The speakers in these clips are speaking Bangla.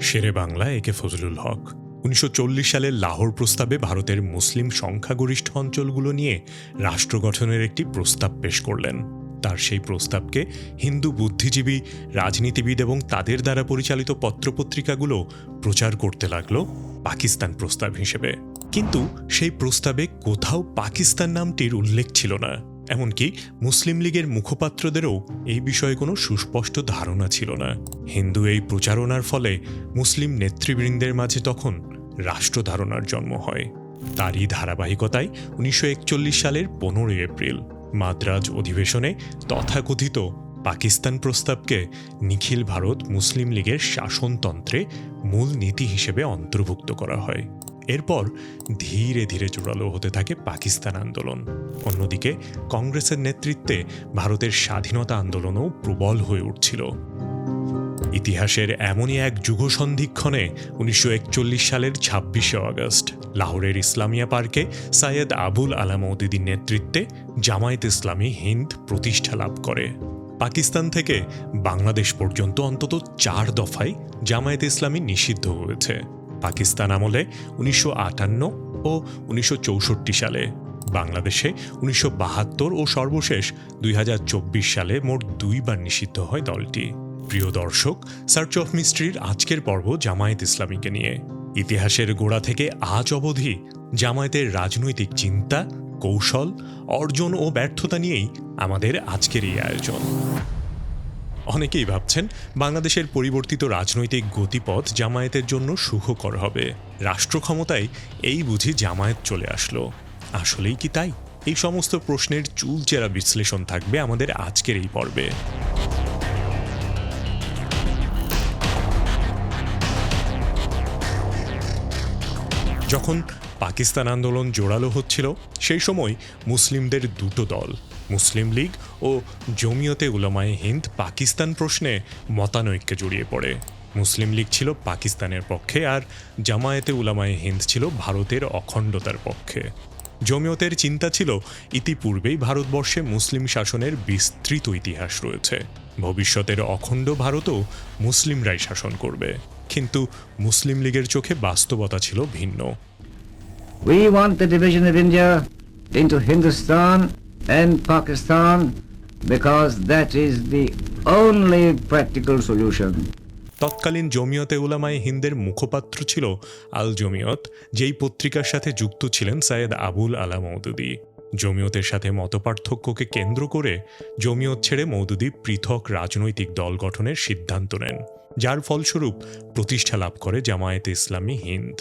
শেরে বাংলা একে ফজলুল হক। উনিশশো চল্লিশ সালের লাহোর প্রস্তাবে ভারতের মুসলিম সংখ্যাগরিষ্ঠ অঞ্চলগুলো নিয়ে রাষ্ট্র গঠনের একটি প্রস্তাব পেশ করলেন। তার সেই প্রস্তাবকে হিন্দু বুদ্ধিজীবী, রাজনীতিবিদ এবং তাদের দ্বারা পরিচালিত পত্রপত্রিকাগুলো প্রচার করতে লাগল পাকিস্তান প্রস্তাব হিসেবে। কিন্তু সেই প্রস্তাবে কোথাও পাকিস্তান নামটির উল্লেখ ছিল না। এমনকি মুসলিম লীগের মুখপাত্রদেরও এই বিষয়ে কোনো সুস্পষ্ট ধারণা ছিল না। হিন্দু এই প্রচারণার ফলে মুসলিম নেতৃবৃন্দের মাঝে তখন রাষ্ট্র ধারণার জন্ম হয়। তারই ধারাবাহিকতায় উনিশশো একচল্লিশ সালের পনেরোই এপ্রিল মাদ্রাজ অধিবেশনে তথাকথিত পাকিস্তান প্রস্তাবকে নিখিল ভারত মুসলিম লীগের শাসনতন্ত্রে মূল নীতি হিসেবে অন্তর্ভুক্ত করা হয়। এরপর ধীরে ধীরে জোরালো হতে থাকে পাকিস্তান আন্দোলন। অন্যদিকে কংগ্রেসের নেতৃত্বে ভারতের স্বাধীনতা আন্দোলনও প্রবল হয়ে উঠছিল। ইতিহাসের এমনই এক যুগ সন্ধিক্ষণে উনিশশো সালের ছাব্বিশে আগস্ট লাহোরের ইসলামিয়া পার্কে সাইয়েদ আবুল আলামউদ্দিন নেতৃত্বে জামায়াত ইসলামী হিন্দ প্রতিষ্ঠা লাভ করে। পাকিস্তান থেকে বাংলাদেশ পর্যন্ত অন্তত চার দফায় জামায়াত ইসলামী নিষিদ্ধ হয়েছে। পাকিস্তান আমলে উনিশশো আটান্ন ও উনিশশো চৌষট্টি সালে, বাংলাদেশে উনিশশো বাহাত্তর ও সর্বশেষ দুই হাজার চব্বিশ সালে মোট দুইবার নিষিদ্ধ হয় দলটি। প্রিয় দর্শক সার্চ অফ মিস্ট্রির আজকের পর্ব জামায়াত ইসলামীকে নিয়ে। ইতিহাসের গোড়া থেকে আজ অবধি জামায়াতের রাজনৈতিক চিন্তা, কৌশল, অর্জন ও ব্যর্থতা নিয়েই আমাদের আজকের এই আয়োজন। অনেকেই ভাবছেন বাংলাদেশের পরিবর্তিত রাজনৈতিক গতিপথ জামায়াতের জন্য সুখকর হবে। রাষ্ট্র ক্ষমতায় এই বুঝি জামায়াত চলে আসলো। আসলেই কি তাই? এই সমস্ত প্রশ্নের চুলচেরা বিশ্লেষণ থাকবে আমাদের আজকের এই পর্বে। যখন পাকিস্তান আন্দোলন জোরালো হচ্ছিল, সেই সময় মুসলিমদের দুটো দল, মুসলিম লীগ ও জমিয়তে উলামায়ে হিন্দ পাকিস্তান প্রশ্নে মতানৈক্যে জড়িয়ে পড়ে। মুসলিম লীগ ছিল পাকিস্তানের পক্ষে আর জামায়াতে উলামায়ে হিন্দ ছিল ভারতের অখণ্ডতার পক্ষে। জমিয়তের চিন্তা ছিল, ইতিপূর্বেই ভারতবর্ষে মুসলিম শাসনের বিস্তৃত ইতিহাস রয়েছে। ভবিষ্যতের অখণ্ড ভারতও মুসলিমরাই শাসন করবে। কিন্তু মুসলিম লীগের চোখে বাস্তবতা ছিল ভিন্ন। We want the division of because that is the only practical solution. তৎকালীন জমিয়তে উলামায়ে হিন্দের মুখপাত্র ছিল আল জমিয়ত, যেই পত্রিকার সাথে যুক্ত ছিলেন সায়েদ আবুল আলা মৌদুদি জমিয়তের সাথে মতপার্থক্যকে কেন্দ্র করে জমিয়ত ছেড়ে মৌদুদি পৃথক রাজনৈতিক দল গঠনের সিদ্ধান্ত নেন, যার ফলস্বরূপ প্রতিষ্ঠা লাভ করে জামায়াতে ইসলামী হিন্দ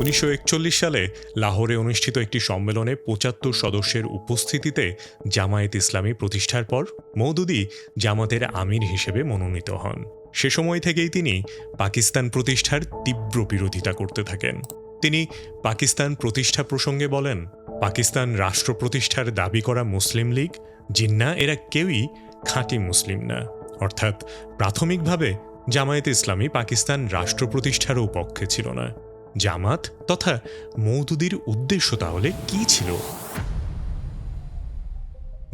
উনিশশো একচল্লিশ সালে লাহোরে অনুষ্ঠিত একটি সম্মেলনে পঁচাত্তর সদস্যের উপস্থিতিতে জামায়াত ইসলামী প্রতিষ্ঠার পর মৌদুদি জামাতের আমির হিসেবে মনোনীত হন। সে সময় থেকেই তিনি পাকিস্তান প্রতিষ্ঠার তীব্র বিরোধিতা করতে থাকেন। তিনি পাকিস্তান প্রতিষ্ঠা প্রসঙ্গে বলেন, পাকিস্তান রাষ্ট্র প্রতিষ্ঠার দাবি করা মুসলিম লীগ, জিন্না, এরা কেউই খাঁটি মুসলিম না। অর্থাৎ প্রাথমিকভাবে জামায়াত ইসলামী পাকিস্তান রাষ্ট্র প্রতিষ্ঠারও পক্ষে ছিল না। জামাত তথা মৌদুদির উদ্দেশ্য তাহলে কি ছিল?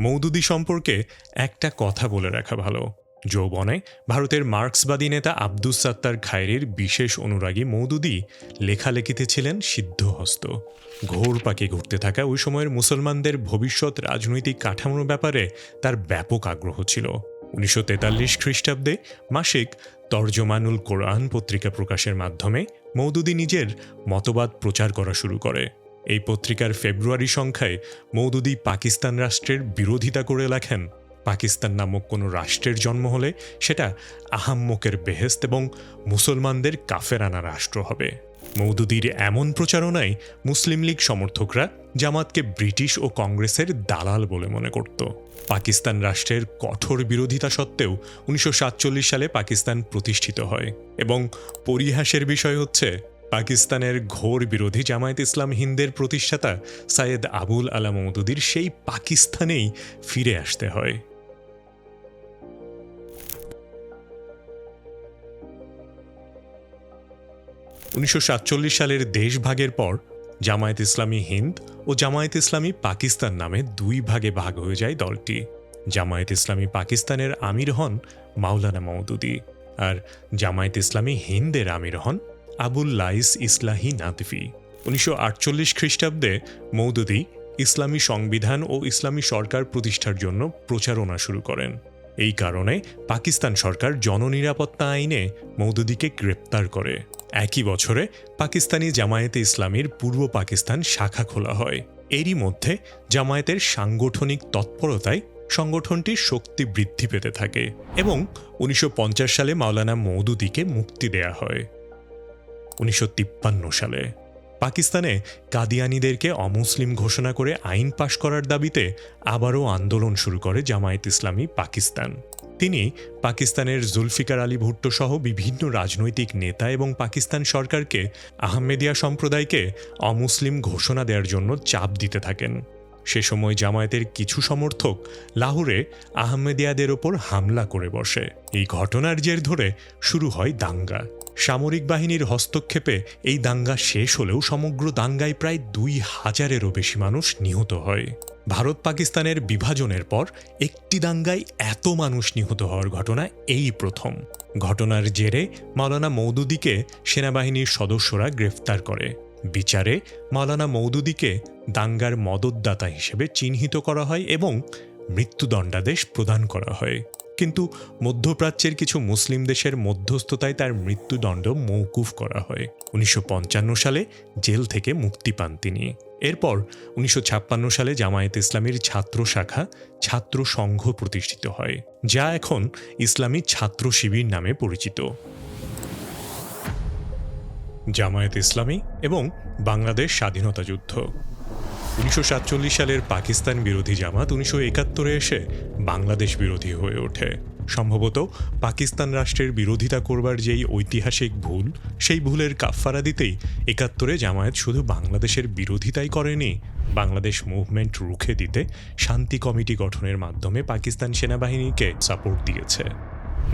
মৌদুদি সম্পর্কে একটা কথা বলে রাখা ভালো। যৌবনে ভারতের মার্ক্সবাদী নেতা আব্দুস সাত্তার খায়রির বিশেষ অনুরাগী মৌদুদি লেখালেখিতে ছিলেন সিদ্ধহস্ত। ঘোর পাকে ঘুরতে থাকা ওই সময়ের মুসলমানদের ভবিষ্যৎ রাজনৈতিক কাঠামোর ব্যাপারে তার ব্যাপক আগ্রহ ছিল। উনিশশো তেতাল্লিশ খ্রিস্টাব্দে মাসিক তর্জমানুল কোরআন পত্রিকা প্রকাশের মাধ্যমে মৌদুদি নিজের মতবাদ প্রচার করা শুরু করে। এই পত্রিকার ফেব্রুয়ারি সংখ্যায় মৌদুদি পাকিস্তান রাষ্ট্রের বিরোধিতা করে লেখেন, পাকিস্তান নামক কোনো রাষ্ট্রের জন্ম হলে সেটা আহাম্মকের বেহেস্ত এবং মুসলমানদের কাফেরানা রাষ্ট্র হবে। মৌদুদির এমন প্রচারণায় মুসলিম লীগ সমর্থকরা জামাতকে ব্রিটিশ ও কংগ্রেসের দালাল বলে মনে করত। পাকিস্তান রাষ্ট্রের কঠোর বিরোধিতা সত্ত্বেও উনিশশো সাতচল্লিশ সালে পাকিস্তান প্রতিষ্ঠিত হয় এবং পরিহাসের বিষয় হচ্ছে পাকিস্তানের ঘোর বিরোধী জামায়াত ইসলাম হিন্দের প্রতিষ্ঠাতা সাইয়েদ আবুল আলা মৌদুদির সেই পাকিস্তানেই ফিরে আসতে হয়। উনিশশো সাতচল্লিশ সালের দেশভাগের পর জামায়াত ইসলামী হিন্দ ও জামায়াত ইসলামী পাকিস্তান নামে দুই ভাগে ভাগ হয়ে যায় দলটি। জামায়াত ইসলামী পাকিস্তানের আমির হন মাওলানা মওদুদি আর জামায়াত ইসলামী হিন্দের আমির হন আবুল লাইস ইসলাহি নাতফি। উনিশশো আটচল্লিশ খ্রিস্টাব্দে মৌদুদি ইসলামী সংবিধান ও ইসলামী সরকার প্রতিষ্ঠার জন্য প্রচারণা শুরু করেন। এই কারণে পাকিস্তান সরকার জননিরাপত্তা আইনে মৌদুদিকে গ্রেপ্তার করে। একই বছরে পাকিস্তানি জামায়াতে ইসলামীর পূর্ব পাকিস্তান শাখা খোলা হয়। এরই মধ্যে জামায়াতের সাংগঠনিক তৎপরতায় সংগঠনটির শক্তি বৃদ্ধি পেতে থাকে এবং উনিশশো পঞ্চাশ সালে মাওলানা মৌদুদিকে মুক্তি দেয়া হয়। উনিশশো তিপ্পান্ন সালে পাকিস্তানে কাদিয়ানিদেরকে অমুসলিম ঘোষণা করে আইন পাশ করার দাবিতে আবারও আন্দোলন শুরু করে জামায়াত ইসলামী পাকিস্তান। তিনি পাকিস্তানের জুলফিকার আলী ভুট্টো সহ বিভিন্ন রাজনৈতিক নেতা এবং পাকিস্তান সরকারকে আহমেদিয়া সম্প্রদায়কে অমুসলিম ঘোষণা দেওয়ার জন্য চাপ দিতে থাকেন। সে সময় জামায়াতের কিছু সমর্থক লাহোরে আহমেদিয়াদের ওপর হামলা করে বসে। এই ঘটনার জের ধরে শুরু হয় দাঙ্গা। সামরিক বাহিনীর হস্তক্ষেপে এই দাঙ্গা শেষ হলেও সমগ্র দাঙ্গায় প্রায় দুই হাজারেরও বেশি মানুষ নিহত হয়। ভারত পাকিস্তানের বিভাজনের পর একটি দাঙ্গায় এত মানুষ নিহত হওয়ার ঘটনা এই প্রথম। ঘটনার জেরে মাওলানা মৌদুদিকে সেনাবাহিনীর সদস্যরা গ্রেফতার করে। বিচারে মালানা মৌদুদিকে দাঙ্গার মদতদাতা হিসেবে চিহ্নিত করা হয় এবং মৃত্যুদণ্ডাদেশ প্রদান করা হয়। কিন্তু মধ্যপ্রাচ্যের কিছু মুসলিম দেশের মধ্যস্থতায় তার মৃত্যুদণ্ড মৌকুফ করা হয়। উনিশশো পঞ্চান্ন সালে জেল থেকে মুক্তি পান তিনি। এরপর উনিশশো ছাপ্পান্ন সালে জামায়াত ইসলামীর ছাত্র শাখা ছাত্র সংঘ প্রতিষ্ঠিত হয়, যা এখন ইসলামী ছাত্র শিবির নামে পরিচিত। জামায়াত ইসলামী এবং বাংলাদেশ স্বাধীনতা যুদ্ধ। উনিশশো সাতচল্লিশ সালের পাকিস্তান বিরোধী জামাত উনিশশো একাত্তরে এসে বাংলাদেশ বিরোধী হয়ে ওঠে। সম্ভবত পাকিস্তান রাষ্ট্রের বিরোধিতা করবার যেই ঐতিহাসিক ভুল, সেই ভুলের কাফফারা দিতেই একাত্তরে জামায়াত শুধু বাংলাদেশের বিরোধিতাই করেনি, বাংলাদেশ মুভমেন্ট রুখে দিতে শান্তি কমিটি গঠনের মাধ্যমে পাকিস্তান সেনাবাহিনীকে সাপোর্ট দিয়েছে।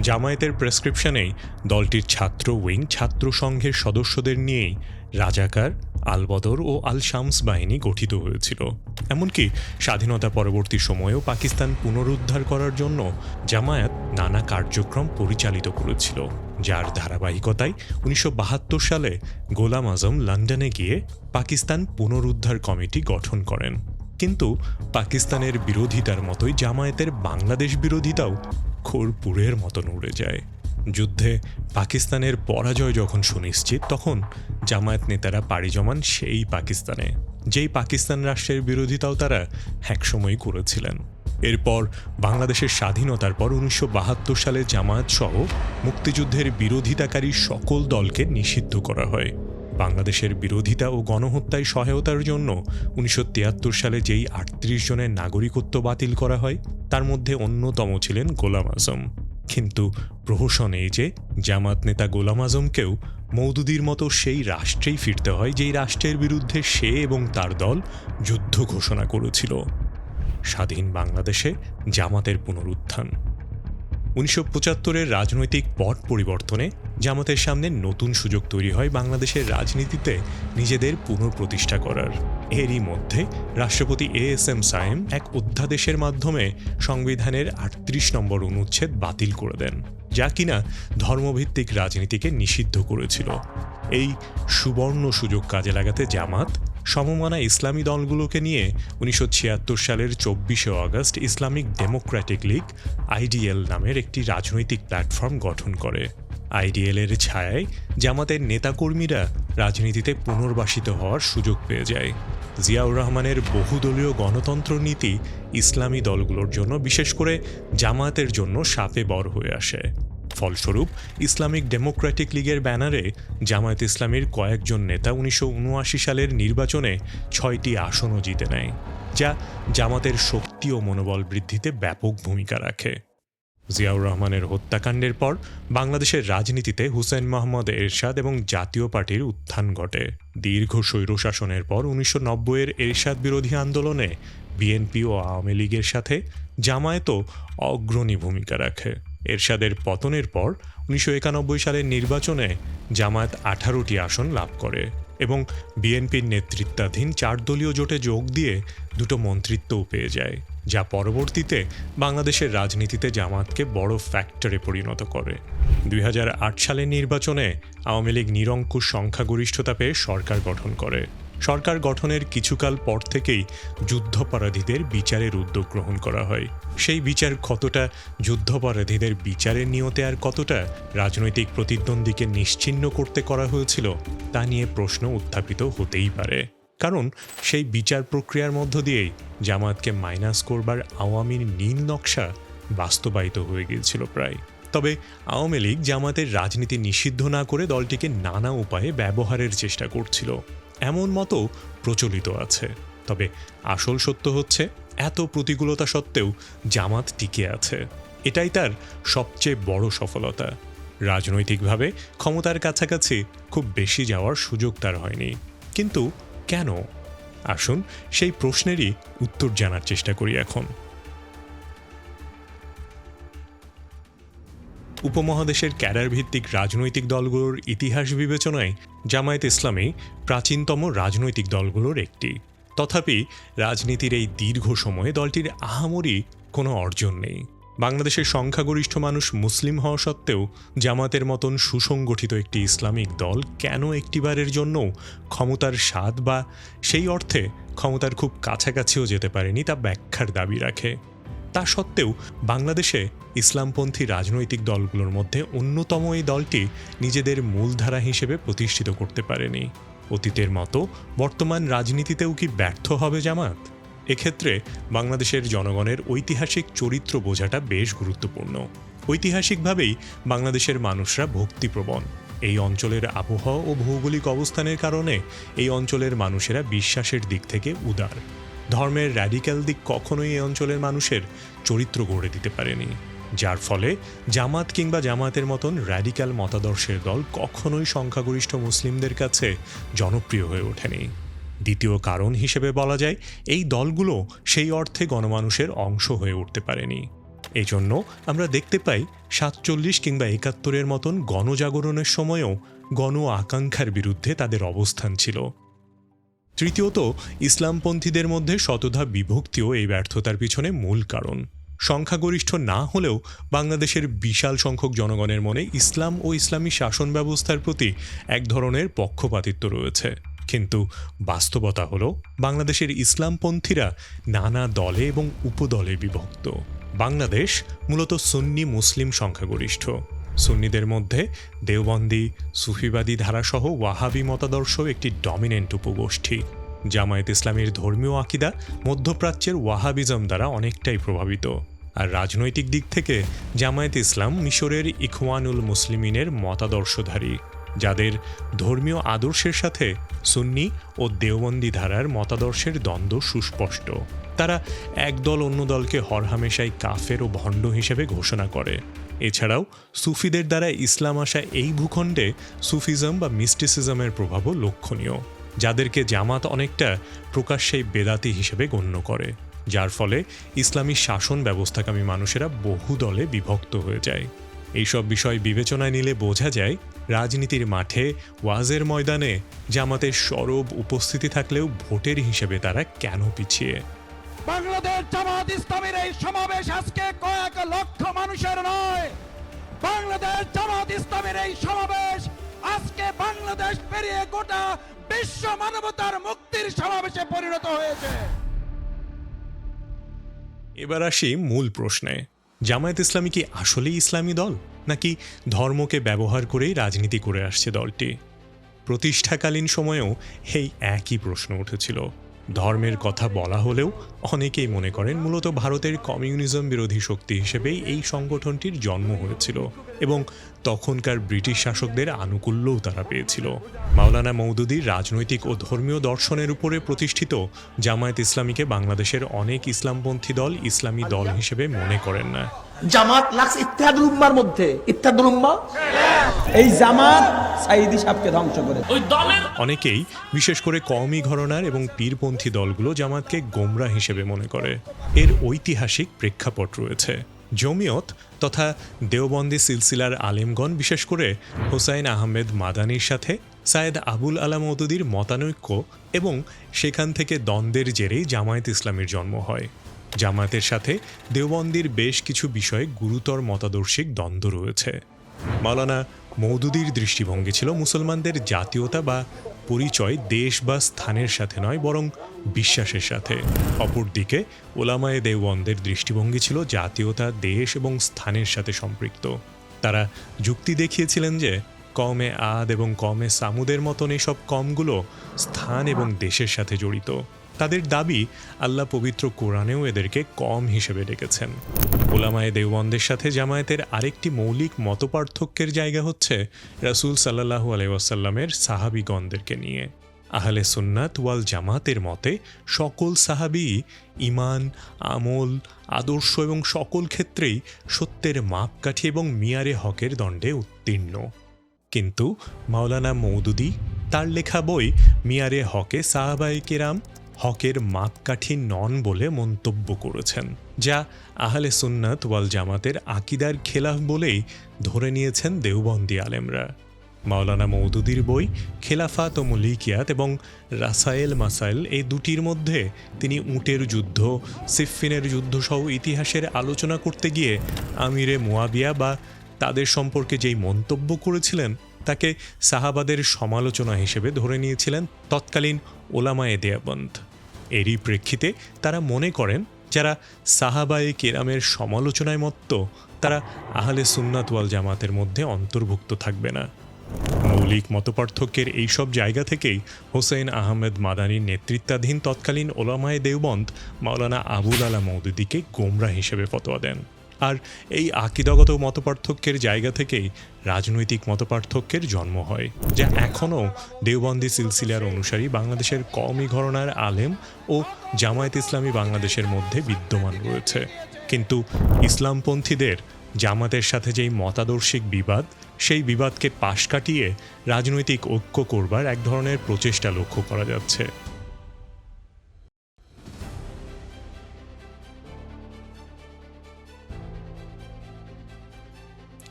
জামায়াতের প্রেসক্রিপশনেই দলটির ছাত্র উইং ছাত্র সংঘের সদস্যদের নিয়েই রাজাকার, আলবদর ও আল শামস বাহিনী গঠিত হয়েছিল। এমনকি স্বাধীনতা পরবর্তী সময়েও পাকিস্তান পুনরুদ্ধার করার জন্য জামায়াত নানা কার্যক্রম পরিচালিত করেছিল, যার ধারাবাহিকতায় উনিশশো বাহাত্তর সালে গোলাম আজম লন্ডনে গিয়ে পাকিস্তান পুনরুদ্ধার কমিটি গঠন করেন। কিন্তু পাকিস্তানের বিরোধিতার মতোই জামায়াতের বাংলাদেশ বিরোধিতাও খোরপুরের মতন উড়ে যায়। যুদ্ধে পাকিস্তানের পরাজয় যখন সুনিশ্চিত, তখন জামায়াত নেতারা পাড়ি জমান সেই পাকিস্তানে, যেই পাকিস্তান রাষ্ট্রের বিরোধিতাও তারা একসময় করেছিলেন। এরপর বাংলাদেশের স্বাধীনতার পর উনিশশো বাহাত্তর সালে জামায়াত সহ মুক্তিযুদ্ধের বিরোধিতাকারী সকল দলকে নিষিদ্ধ করা হয়। বাংলাদেশের বিরোধিতা ও গণহত্যায় সহায়তার জন্য উনিশশো তিয়াত্তর সালে যেই আটত্রিশ জনের নাগরিকত্ব বাতিল করা হয়, তার মধ্যে অন্যতম ছিলেন গোলাম আজম। কিন্তু প্রহসন এই যে, জামাত নেতা গোলাম আজমকেও মৌদুদির মতো সেই রাষ্ট্রেই ফিরতে হয়, যেই রাষ্ট্রের বিরুদ্ধে সে এবং তার দল যুদ্ধ ঘোষণা করেছিল। স্বাধীন বাংলাদেশে জামাতের পুনরুত্থান। উনিশশো পঁচাত্তরের রাজনৈতিক পট পরিবর্তনে জামাতের সামনে নতুন সুযোগ তৈরি হয় বাংলাদেশের রাজনীতিতে নিজেদের পুনঃপ্রতিষ্ঠা করার। এরই মধ্যে রাষ্ট্রপতি এ এস এম সায়েম এক অধ্যাদেশের মাধ্যমে সংবিধানের আটত্রিশ নম্বর অনুচ্ছেদ বাতিল করে দেন, যা কিনা ধর্মভিত্তিক রাজনীতিকে নিষিদ্ধ করেছিল। এই সুবর্ণ সুযোগ কাজে লাগাতে জামাত সমমানা ইসলামী দলগুলোকে নিয়ে উনিশশো ছিয়াত্তর সালের চব্বিশে আগস্ট ইসলামিক ডেমোক্র্যাটিক লীগ আইডিএল নামের একটি রাজনৈতিক প্ল্যাটফর্ম গঠন করে। আইডিএলের ছায়ায় জামাতের নেতাকর্মীরা রাজনীতিতে পুনর্বাসিত হওয়ার সুযোগ পেয়ে যায়। জিয়াউর রহমানের বহুদলীয় গণতন্ত্র নীতি ইসলামী দলগুলোর জন্য বিশেষ করে জামাতের জন্য সাপে বর হয়ে আসে। ফলস্বরূপ, ইসলামিক ডেমোক্র্যাটিক লীগের ব্যানারে জামায়াত ইসলামীর কয়েকজন নেতা উনিশশো উনআশি সালের নির্বাচনে ছয়টি আসনও জিতে নেয়, যা জামাতের শক্তি ও মনোবল বৃদ্ধিতে ব্যাপক ভূমিকা রাখে। জিয়াউর রহমানের হত্যাকাণ্ডের পর বাংলাদেশের রাজনীতিতে হুসেন মোহাম্মদ এরশাদ এবং জাতীয় পার্টির উত্থান ঘটে। দীর্ঘ স্বৈরশাসনের পর উনিশশো নব্বইয়ের এরশাদ বিরোধী আন্দোলনে বিএনপি ও আওয়ামী লীগের সাথে জামায়াতও অগ্রণী ভূমিকা রাখে। এরশাদের পতনের পর উনিশশো একানব্বই সালের নির্বাচনে জামায়াত আঠারোটি আসন লাভ করে এবং বিএনপির নেতৃত্বাধীন চার দলীয় জোটে যোগ দিয়ে দুটো মন্ত্রিত্বও পেয়ে যায়, যা পরবর্তীতে বাংলাদেশের রাজনীতিতে জামাতকে বড় ফ্যাক্টরে পরিণত করে। দুই হাজার আট সালের নির্বাচনে আওয়ামী লীগ নিরঙ্কুশ সংখ্যাগরিষ্ঠতা পেয়ে সরকার গঠন করে। সরকার গঠনের কিছুকাল পর থেকেই যুদ্ধাপরাধীদের বিচারের উদ্যোগ গ্রহণ করা হয়। সেই বিচার কতটা, যুদ্ধাপরাধীদের বিচারের নিয়তে আর কতটা, রাজনৈতিক প্রতিদ্বন্দ্বীকে নিশ্চিহ্ন করতে করা হয়েছিল, তা নিয়ে প্রশ্ন উত্থাপিত হতেই পারে। কারণ, সেই বিচার প্রক্রিয়ার মধ্য দিয়েই জামাতকে মাইনাস করবার আওয়ামীর নীল নকশা বাস্তবায়িত হয়ে গিয়েছিল প্রায়। তবে আওয়ামী লীগ জামাতের রাজনীতি নিষিদ্ধ না করে দলটিকে নানা উপায়ে ব্যবহারের চেষ্টা করছিল। এমন মতো প্রচলিত আছে। তবে আসল সত্য হচ্ছে, এত প্রতিকূলতা সত্ত্বেও জামাত টিকে আছে। এটাই তার সবচেয়ে বড় সফলতা। রাজনৈতিকভাবে ক্ষমতার কাছাকাছি খুব বেশি যাওয়ার সুযোগ তার হয়নি। কিন্তু কেন? আসুন সেই প্রশ্নেরই উত্তর জানার চেষ্টা করি এখন। উপমহাদেশের ক্যাডার ভিত্তিক রাজনৈতিক দলগুলোর ইতিহাস বিবেচনায় জামায়াত ইসলামী প্রাচীনতম রাজনৈতিক দলগুলোর একটি। তথাপি রাজনীতির এই দীর্ঘ সময়ে দলটির আহামরি কোনো অর্জন নেই। বাংলাদেশের সংখ্যাগরিষ্ঠ মানুষ মুসলিম হওয়া সত্ত্বেও জামাতের মতন সুসংগঠিত একটি ইসলামিক দল কেন একটিবারের জন্য ক্ষমতার স্বাদ বা সেই অর্থে ক্ষমতার খুব কাছাকাছিও যেতে পারেনি তা ব্যাখ্যার দাবি রাখে। তা সত্ত্বেও বাংলাদেশে ইসলামপন্থী রাজনৈতিক দলগুলোর মধ্যে অন্যতম এই দলটি নিজেদের মূলধারা হিসেবে প্রতিষ্ঠিত করতে পারেনি। অতীতের মতো বর্তমান রাজনীতিতেও কি ব্যর্থ হবে জামাত? এক্ষেত্রে বাংলাদেশের জনগণের ঐতিহাসিক চরিত্র বোঝাটা বেশ গুরুত্বপূর্ণ। ঐতিহাসিকভাবেই বাংলাদেশের মানুষরা ভক্তিপ্রবণ। এই অঞ্চলের আবহাওয়া ও ভৌগোলিক অবস্থানের কারণে এই অঞ্চলের মানুষেরা বিশ্বাসের দিক থেকে উদার। ধর্মের র্যাডিক্যাল দিক কখনোই এই অঞ্চলের মানুষের চরিত্র গড়ে দিতে পারেনি। যার ফলে জামাত কিংবা জামাতের মতন র্যাডিক্যাল মতাদর্শের দল কখনোই সংখ্যাগরিষ্ঠ মুসলিমদের কাছে জনপ্রিয় হয়ে ওঠেনি। দ্বিতীয় কারণ হিসেবে বলা যায়, এই দলগুলো সেই অর্থে গণমানুষের অংশ হয়ে উঠতে পারেনি। এই জন্য আমরা দেখতে পাই, সাতচল্লিশ কিংবা একাত্তরের মতন গণজাগরণের সময়ও গণ আকাঙ্ক্ষার বিরুদ্ধে তাদের অবস্থান ছিল। তৃতীয়ত, ইসলামপন্থীদের মধ্যে শতধা বিভক্তিও এই ব্যর্থতার পিছনে মূল কারণ। সংখ্যাগরিষ্ঠ না হলেও বাংলাদেশের বিশাল সংখ্যক জনগণের মনে ইসলাম ও ইসলামী শাসন ব্যবস্থার প্রতি এক ধরনের পক্ষপাতিত্ব রয়েছে। কিন্তু বাস্তবতা হলো, বাংলাদেশের ইসলামপন্থীরা নানা দলে এবং উপদলে বিভক্ত। বাংলাদেশ মূলত সুন্নি মুসলিম সংখ্যাগরিষ্ঠ। সুন্নিদের মধ্যে দেওবন্দি, সুফিবাদী ধারাসহ ওয়াহাবি মতাদর্শ একটি ডমিনেন্ট উপগোষ্ঠী। জামায়াত ইসলামের ধর্মীয় আকিদা মধ্যপ্রাচ্যের ওয়াহাবিজম দ্বারা অনেকটাই প্রভাবিত। আর রাজনৈতিক দিক থেকে জামায়াত ইসলাম মিশরের ইখওয়ানুল মুসলিমিনের মতাদর্শধারী, যাদের ধর্মীয় আদর্শের সাথে সুন্নি ও দেওবন্দি ধারার মতাদর্শের দ্বন্দ্ব সুস্পষ্ট। তারা এক দল অন্য দলকে হরহামেশাই কাফের ও ভণ্ড হিসেবে ঘোষণা করে। এছাড়াও সুফিদের দ্বারা ইসলাম আসা এই ভূখণ্ডে সুফিজম বা মিস্টিসিজমের প্রভাবও লক্ষণীয়, যাদেরকে জামাত অনেকটা প্রকাশ্যেই বেদাতি হিসেবে গণ্য করে, যার ফলে ইসলামী শাসন ব্যবস্থাকামী মানুষেরা বহু দলে বিভক্ত হয়ে যায়। এইসব বিষয় বিবেচনায় নিলে বোঝা যায়, রাজনীতির মাঠে ওয়াজের ময়দানে জামাতের সরব উপস্থিতি থাকলেও ভোটের হিসেবে তারা কেন পিছিয়ে? বাংলাদেশ জামাত ইসলামের এই সমাবেশ আজকে কয়েক লক্ষ মানুষের নয়। বাংলাদেশ জামাত ইসলামের এই সমাবেশ আজকে বাংলাদেশ পেরিয়ে গোটা বিশ্ব মানবতার মুক্তির সমাবেশে পরিণত হয়েছে। এবার আসি মূল প্রশ্নে। জামায়াত ইসলামী কি আসলেই ইসলামী দল, নাকি ধর্মকে ব্যবহার করেই রাজনীতি করে আসছে দলটি? প্রতিষ্ঠাকালীন সময়েও এই একই প্রশ্ন উঠেছিল। ধর্মের কথা বলা হলেও অনেকেই মনে করেন মূলত ভারতের কমিউনিজম বিরোধী শক্তি হিসেবেই এই সংগঠনটির জন্ম হয়েছিল এবং তখনকার ব্রিটিশ শাসকদের আনুকূল্যও তারা পেয়েছিল। মাওলানা মৌদুদির রাজনৈতিক ও ধর্মীয় দর্শনের উপরে প্রতিষ্ঠিত জামায়াত ইসলামীকে বাংলাদেশের অনেক ইসলামপন্থী দল ইসলামী দল হিসেবে মনে করেন না। জামাত লাগছে ইত্যাদুল উম্মার মধ্যে। ইত্যাদুল উম্মা? এই জামাত সাইদি সাহেবকে ধ্বংস করে অনেকেই বিশেষ করে কওমি ঘরনার এবং পীরপন্থী দলগুলো জামাতকে গোমরা হিসেবে মনে করে। এর ঐতিহাসিক প্রেক্ষাপট রয়েছে। জমিয়ত তথা দেওবন্দি সিলসিলার আলেমগণ বিশেষ করে হোসাইন আহমেদ মাদানির সাথে সায়েদ আবুল আলা মৌদুদির মতানৈক্য এবং সেখান থেকে দ্বন্দ্বের জেরেই জামায়াত ইসলামের জন্ম হয়। জামায়াতের সাথে দেওবন্দির বেশ কিছু বিষয়ে গুরুতর মতাদর্শিক দ্বন্দ্ব রয়েছে। মাওলানা মৌদুদির দৃষ্টিভঙ্গি ছিল মুসলমানদের জাতীয়তা বা পরিচয় দেশ বা স্থানের সাথে নয়, বরং বিশ্বাসের সাথে। অপরদিকে, ওলামায়ে দেওবন্দের দৃষ্টিভঙ্গি ছিল জাতীয়তা, দেশ এবং স্থানের সাথে সম্পৃক্ত। তারা যুক্তি দেখিয়েছিলেন যে কমে আদ এবং কমে সামুদের মতন এসব কমগুলো স্থান এবং দেশের সাথে জড়িত। তাদের দাবি, আল্লাহ পবিত্র কোরআনেও এদেরকে কম হিসেবে ডেকেছেন। ওলামায়ে দেওবন্দের সাথে জামায়াতের আরেকটি মৌলিক মতপার্থক্যের জায়গা হচ্ছে রাসূল সাল্লাহু আলাইসাল্লামের সাহাবিগণদেরকে নিয়ে। আহলে সুন্নাত ওয়াল জামাতের মতে, সকল সাহাবি ইমান আমল, আদর্শ এবং সকল ক্ষেত্রেই সত্যের মাপকাঠি এবং মিয়ারে হকের দণ্ডে উত্তীর্ণ। কিন্তু মাওলানা মৌদুদি, তার লেখা বই, মিয়ারে হকে সাহাবাই কেরাম হকের মাপকাঠি নন বলে মন্তব্য করেছেন, যা আহলে সুন্নাত ওয়াল জামাতের আকিদার খেলাফ বলেই ধরে নিয়েছেন দেওবন্দি আলেমরা। মাওলানা মৌদুদির বই খেলাফাত ও মলিকিয়াত এবং রাসায়েল মাসাইল এই দুটির মধ্যে তিনি উটের যুদ্ধ সিফিনের যুদ্ধ সহ ইতিহাসের আলোচনা করতে গিয়ে আমিরে মুয়াবিয়া বা তাদের সম্পর্কে যেই মন্তব্য করেছিলেন তাকে সাহাবাদের সমালোচনা হিসেবে ধরে নিয়েছিলেন তৎকালীন ওলামায়ে দেয়াবন্ত এরই প্রেক্ষিতে তারা মনে করেন, যারা সাহাবায়ে কেরামের সমালোচনায় মত্ত, তারা আহলে সুন্নাত ওয়াল জামাতের মধ্যে অন্তর্ভুক্ত থাকবে না। মৌলিক মতপার্থক্যের এইসব জায়গা থেকেই হোসেন আহমেদ মাদানির নেতৃত্বাধীন তৎকালীন ওলামায়ে দেওবন্দ মাওলানা আবুল আলা মৌদুদিকে গোমরা হিসেবে ফতোয়া দেন। আর এই আকিদাগত মতপার্থক্যের জায়গা থেকেই রাজনৈতিক মতপার্থক্যের জন্ম হয়, যা এখনও দেওবন্দি সিলসিলার অনুসারী বাংলাদেশের কওমি ঘরনার আলেম ও জামায়াত ইসলামী বাংলাদেশের মধ্যে বিদ্যমান রয়েছে। কিন্তু ইসলামপন্থীদের জামাতের সাথে যেই মতাদর্শিক বিবাদ, সেই বিবাদকে পাশ কাটিয়ে রাজনৈতিক ঐক্য করবার এক ধরনের প্রচেষ্টা লক্ষ্য করা যাচ্ছে।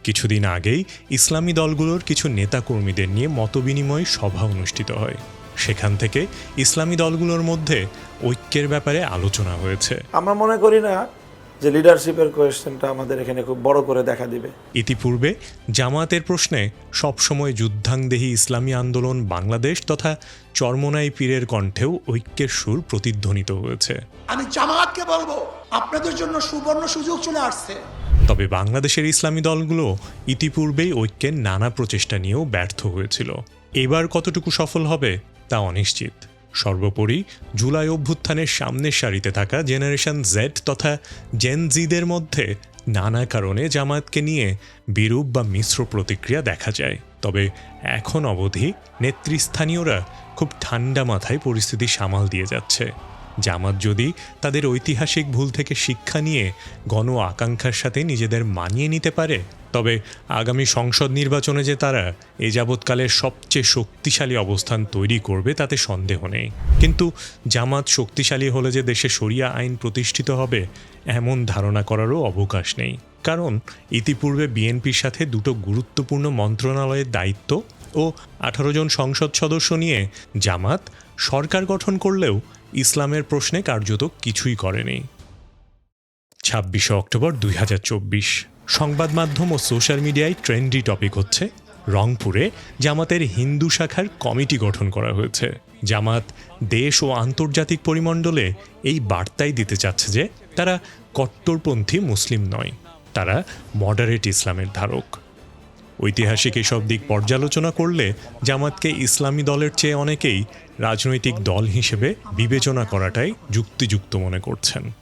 কিছুদিন আগেই ইসলামী দলগুলোর কিছু নেতাকর্মীদের নিয়ে মতবিনিময় সভা অনুষ্ঠিত হয়। সেখান থেকে ইসলামী দলগুলোর মধ্যে ঐক্যের ব্যাপারে আলোচনা হয়েছে। আমরা মনে করি না যে লিডারশিপের কোয়েশ্চেনটা আমাদের এখানে খুব বড় করে দেখা দিবে। ইতিপূর্বে জামায়াতের প্রশ্নে সবসময় যুদ্ধাংদেহী ইসলামী আন্দোলন বাংলাদেশ তথা চরমনাই পীরের কণ্ঠেও ঐক্যের সুর প্রতিধ্বনিত হয়েছে। আমি জামাতকে বলব আপনাদের জন্য সুবর্ণ সুযোগ চলে আসছে। তবে বাংলাদেশের ইসলামী দলগুলো ইতিপূর্বেই ঐক্যের নানা প্রচেষ্টা নিয়েও ব্যর্থ হয়েছিল। এবার কতটুকু সফল হবে তা অনিশ্চিত। সর্বোপরি জুলাই অভ্যুত্থানের সামনের সারিতে থাকা জেনারেশন জেড তথা জেন জিদের মধ্যে নানা কারণে জামায়াতকে নিয়ে বিরূপ বা মিশ্র প্রতিক্রিয়া দেখা যায়। তবে এখন অবধি নেতৃস্থানীয়রা খুব ঠান্ডা মাথায় পরিস্থিতি সামাল দিয়ে যাচ্ছে। জামাত যদি তাদের ঐতিহাসিক ভুল থেকে শিক্ষা নিয়ে গণ আকাঙ্ক্ষার সাথে নিজেদের মানিয়ে নিতে পারে, তবে আগামী সংসদ নির্বাচনে যে তারা এ যাবৎকালের সবচেয়ে শক্তিশালী অবস্থান তৈরি করবে তাতে সন্দেহ নেই। কিন্তু জামাত শক্তিশালী হলে যে দেশে শরিয়া আইন প্রতিষ্ঠিত হবে, এমন ধারণা করারও অবকাশ নেই। কারণ ইতিপূর্বে বিএনপির সাথে দুটো গুরুত্বপূর্ণ মন্ত্রণালয়ের দায়িত্ব ও আঠারো জন সংসদ সদস্য নিয়ে জামাত সরকার গঠন করলেও ইসলামের প্রশ্নে কার্যত কিছুই করেনি। ছাব্বিশে অক্টোবর দুই হাজার চব্বিশ, সংবাদ মাধ্যম ও সোশ্যাল মিডিয়ায় ট্রেন্ডি টপিক হচ্ছে রংপুরে জামাতের হিন্দু শাখার কমিটি গঠন করা হয়েছে। জামাত দেশ ও আন্তর্জাতিক পরিমণ্ডলে এই বার্তাই দিতে চাচ্ছে যে তারা কট্টরপন্থী মুসলিম নয়, তারা মডারেট ইসলামের ধারক। ঐতিহাসিক এসব দিক পর্যালোচনা করলে জামাতকে ইসলামী দলের চেয়ে অনেকেই রাজনৈতিক দল হিসেবে বিবেচনা করাটাই যুক্তিযুক্ত মনে করছেন।